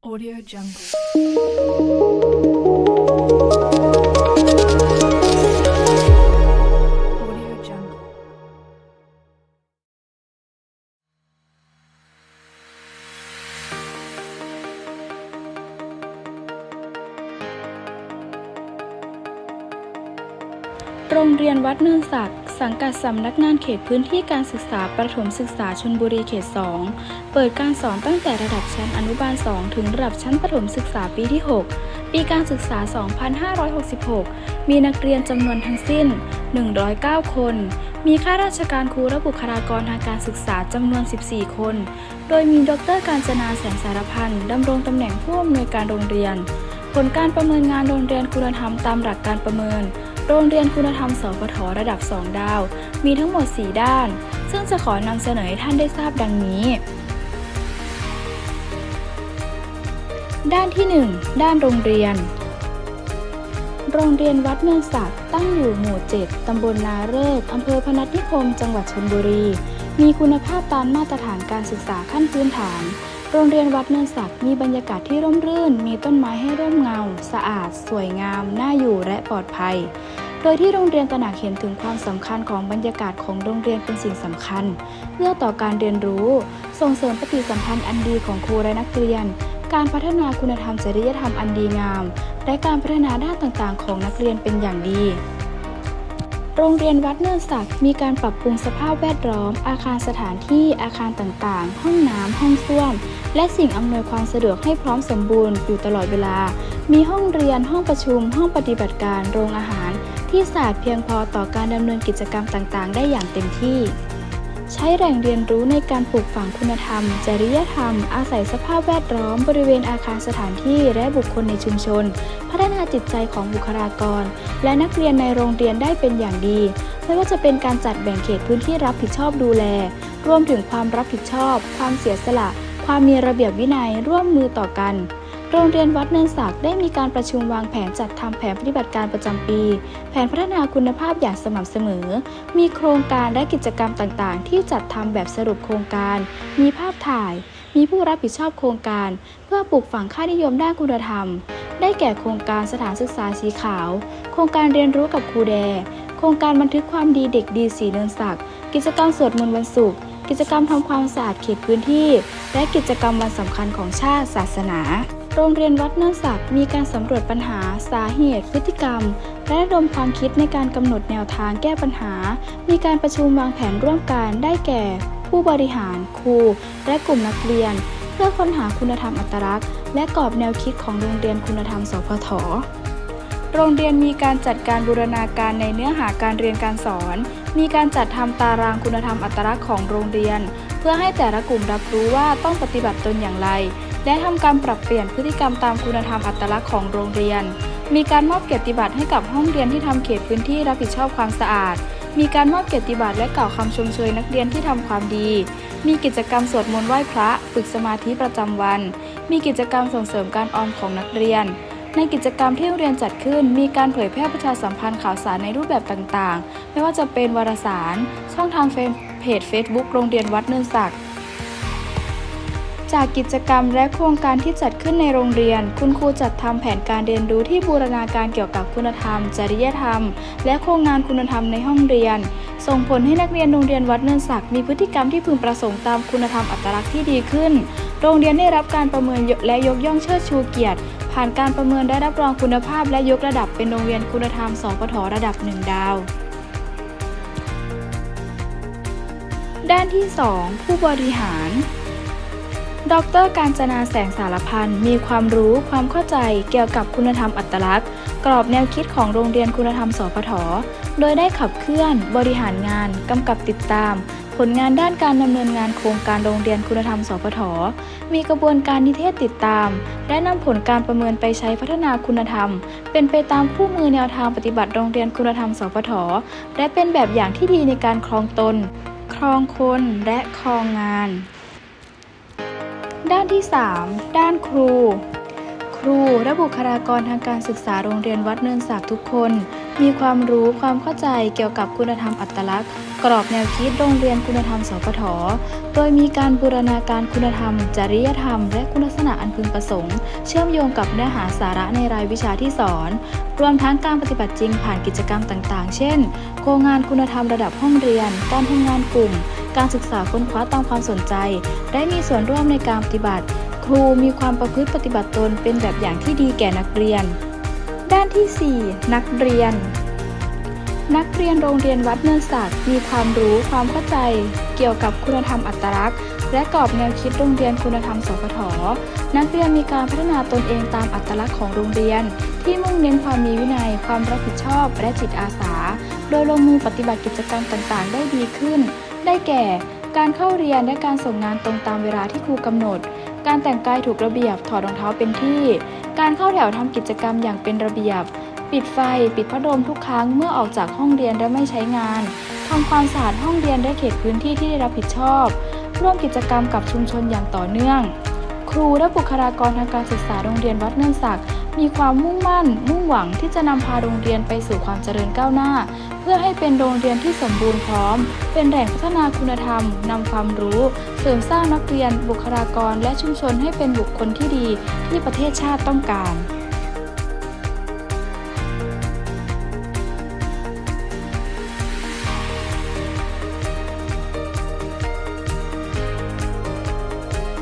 Audio Jungle. โรงเรียนวัดเนินสักดิ์สังกัดสำนักงานเขตพื้นที่การศึกษาประถมศึกษาชนบุรีเขต 2 เปิดการสอนตั้งแต่ระดับชั้นอนุบาล 2 ถึงระดับชั้นประถมศึกษาปีที่ 6 ปีการศึกษา 2566 มีนักเรียนจำนวนทั้งสิ้น 109 คน มีข้าราชการครูและบุคลากรทางการศึกษาจำนวน 14 คน โดยมีดรการจนาแสงสารพันธ์ดำรงตำแหน่งผู้อำนวยการโรงเรียน ผลการประเมินงานโรงเรียนคุณธรรมตามหลักการประเมิน โรงเรียนคุณธรรมสพทระดับ 2 ดาว มีทั้งหมด 4 ด้าน ซึ่งจะขอนำเสนอให้ท่านได้ทราบดังนี้ ด้านที่ 1 ด้านโรงเรียน โรงเรียนวัดเนินสักดิ์ตั้งอยู่หมู่ 7 ตำบลนาเริกอำเภอพนัสนิคม จังหวัดชลบุรี มีคุณภาพตามมาตรฐานการศึกษาขั้นพื้นฐาน โรงเรียนวัดเนินสักมีบรรยากาศที่ร่มรื่น มีต้นไม้ให้ร่มเงา สะอาด สวยงาม น่าอยู่และปลอดภัย โดยที่โรงเรียนตระหนักเห็นถึงความสำคัญของบรรยากาศของโรงเรียนเป็นสิ่งสำคัญ เพื่อต่อการเรียนรู้ ส่งเสริมปฏิสัมพันธ์อันดีของครูและนักเรียน การพัฒนาคุณธรรมจริยธรรมอันดีงาม และการพัฒนาด้านต่างๆ ของนักเรียนเป็นอย่างดี โรงเรียนวัดเนินศักดิ์มีการปรับปรุงสภาพแวดล้อม อาคารสถานที่อาคารต่างๆ ห้องน้ำห้องส้วม และสิ่งอำนวยความสะดวกให้พร้อมสมบูรณ์อยู่ตลอดเวลา มีห้องเรียนห้องประชุม ห้องปฏิบัติการโรงอาหาร ที่สะอาดเพียงพอต่อการดำเนินกิจกรรมต่างๆ ได้อย่างเต็มที่ ใช้แหล่งเรียนรู้ในการปลูกฝังคุณธรรม จริยธรรม อาศัยสภาพแวดล้อม บริเวณอาคารสถานที่และบุคคลในชุมชน พัฒนาจิตใจของบุคลากร และนักเรียนในโรงเรียนได้เป็นอย่างดี ไม่ว่าจะเป็นการจัดแบ่งเขตพื้นที่รับผิดชอบดูแล รวมถึงความรับผิดชอบ ความเสียสละ ความมีระเบียบวินัยร่วมมือต่อกัน โรงเรียนวัดเนินสักได้มีการประชุมวางแผนจัดทำแผนปฏิบัติการประจำปี แผนพัฒนาคุณภาพอย่างสม่ำเสมอ มีโครงการและกิจกรรมต่างๆ ที่จัดทำแบบสรุปโครงการ มีภาพถ่าย มีผู้รับผิดชอบโครงการ เพื่อปลูกฝังค่านิยมด้านคุณธรรม ได้แก่โครงการสถานศึกษาสีขาว โครงการเรียนรู้กับครูแด โครงการบันทึกความดีเด็กดีสีเนินศักดิ์กิจกรรมสวดมนต์วันศุกร์กิจกรรมทำความสะอาดเขตพื้นที่ และกิจกรรมวันสำคัญของชาติศาสนา โรงเรียนวัดเนินศักดิ์มีการสำรวจปัญหา สาเหตุ พฤติกรรม และระดมความคิดในการกำหนดแนวทางแก้ปัญหา มีการประชุมวางแผนร่วมกันได้แก่ ผู้บริหาร ครู และกลุ่มนักเรียน เพื่อค้นหาคุณธรรมอัตลักษณ์ และกรอบแนวคิดของโรงเรียนคุณธรรม สพทโรงเรียนมีการจัดการบูรณาการในเนื้อหาการเรียนการสอน มีการจัดทำตารางคุณธรรมอัตลักษณ์ของโรงเรียน เพื่อให้แต่ละกลุ่มรับรู้ว่าต้องปฏิบัติตนอย่างไร และทำการปรับเปลี่ยนพฤติกรรมตามคุณธรรมอัตลักษณ์ของโรงเรียน มีการมอบเกียรติบัตรให้กับห้องเรียนที่ทำเขตพื้นที่รับผิดชอบความสะอาด มีการมอบเกียรติบัตรและกล่าวคำชมเชยนักเรียนที่ทำความดี มีกิจกรรมสวดมนต์ไหว้พระ ฝึกสมาธิประจำวัน มีกิจกรรมส่งเสริมการออมของนักเรียนในกิจกรรมที่โรงเรียนจัดขึ้น มีการเผยแพร่ประชาสัมพันธ์ข่าวสารในรูปแบบต่างๆ ไม่ว่าจะเป็นวารสาร ช่องทางเฟซเพจ Facebook โรงเรียนวัดเนินศักดิ์ จากกิจกรรมและโครงการที่จัดขึ้นในโรงเรียน คุณครูจัดทำแผนการเรียนรู้ที่บูรณาการเกี่ยวกับคุณธรรม จริยธรรม และโครงงานคุณธรรมในห้องเรียน ส่งผลให้นักเรียนโรงเรียนวัดเนินศักดิ์มีพฤติกรรมที่พึงประสงค์ตามคุณธรรมอัตลักษณ์ที่ดีขึ้น โรงเรียนได้รับการประเมินและยกย่องเชิดชูเกียรติ ผ่านการประเมินได้รับรองคุณภาพและยกระดับเป็นโรงเรียนคุณธรรมสพทระดับหนึ่งดาวด้านที่ 2 ผู้บริหาร ดรการจนาแสงสารพันมีความรู้ความเข้าใจเกี่ยวกับคุณธรรมอัตลักษณ์ กรอบแนวคิดของโรงเรียนคุณธรรมสพทโดยได้ขับเคลื่อน บริหารงาน กำกับติดตาม ผลงานด้านการดำเนินงานโครงการโรงเรียนคุณธรรมสพทมีกระบวนการนิเทศติดตาม และนำผลการประเมินไปใช้พัฒนาคุณธรรม เป็นไปตามคู่มือแนวทางปฏิบัติโรงเรียนคุณธรรมสพทและเป็นแบบอย่างที่ดีในการครองตน ครองคนและครองงาน ด้านที่ 3 ด้านครู ครูและบุคลากรทางการศึกษาโรงเรียนวัดเนินศักดิ์ทุกคน มีความรู้ความเข้าใจเกี่ยวกับคุณธรรมอัตลักษณ์ กรอบแนวคิดโรงเรียนคุณธรรมสพทโดยมีการบูรณาการคุณธรรม จริยธรรม และคุณลักษณะอันพึงประสงค์ เชื่อมโยงกับเนื้อหาสาระในรายวิชาที่สอน รวมทั้งการปฏิบัติจริงผ่านกิจกรรมต่าง ๆ เช่น โครงงานคุณธรรมระดับห้องเรียน การทำงานกลุ่ม การศึกษาค้นคว้าตามความสนใจ ได้มีส่วนร่วมในการปฏิบัติ ครูมีความประพฤติปฏิบัติตนเป็นแบบอย่างที่ดีแก่นักเรียน ด้านที่ 4 นักเรียน นักเรียนโรงเรียนวัดเนินศักดิ์มีความรู้ความเข้าใจ เกี่ยวกับคุณธรรมอัตลักษณ์ และกรอบแนวคิดโรงเรียนคุณธรรมสพทนักเรียนมีการพัฒนาตนเองตามอัตลักษณ์ของโรงเรียน ที่มุ่งเน้นความมีวินัย ความรับผิดชอบ และจิตอาสา โดยลงมือปฏิบัติกิจกรรมต่างๆ ได้ดีขึ้น ได้แก่ การเข้าเรียนและการส่งงานตรงตามเวลาที่ครูกำหนด การแต่งกายถูกระเบียบ ถอดรองเท้าเป็นที่ การเข้าแถวทำกิจกรรมอย่างเป็นระเบียบ ปิดไฟ ปิดพัดลมทุกครั้งเมื่อออกจากห้องเรียนและไม่ใช้งานทำความสะอาดห้องเรียนและเขตพื้นที่ที่ได้รับผิดชอบ ร่วมกิจกรรมกับชุมชนอย่างต่อเนื่อง ครูและบุคลากรทางการศึกษาโรงเรียนวัดเนินศักดิ์ มีความมุ่งมั่น มุ่งหวังที่จะนำพาโรงเรียนไปสู่ความเจริญก้าวหน้า เพื่อให้เป็นโรงเรียนที่สมบูรณ์พร้อม เป็นแหล่งพัฒนาคุณธรรมนำความรู้ เสริมสร้างนักเรียน บุคลากร และชุมชนให้เป็นบุคคลที่ดีที่ประเทศชาติต้องการ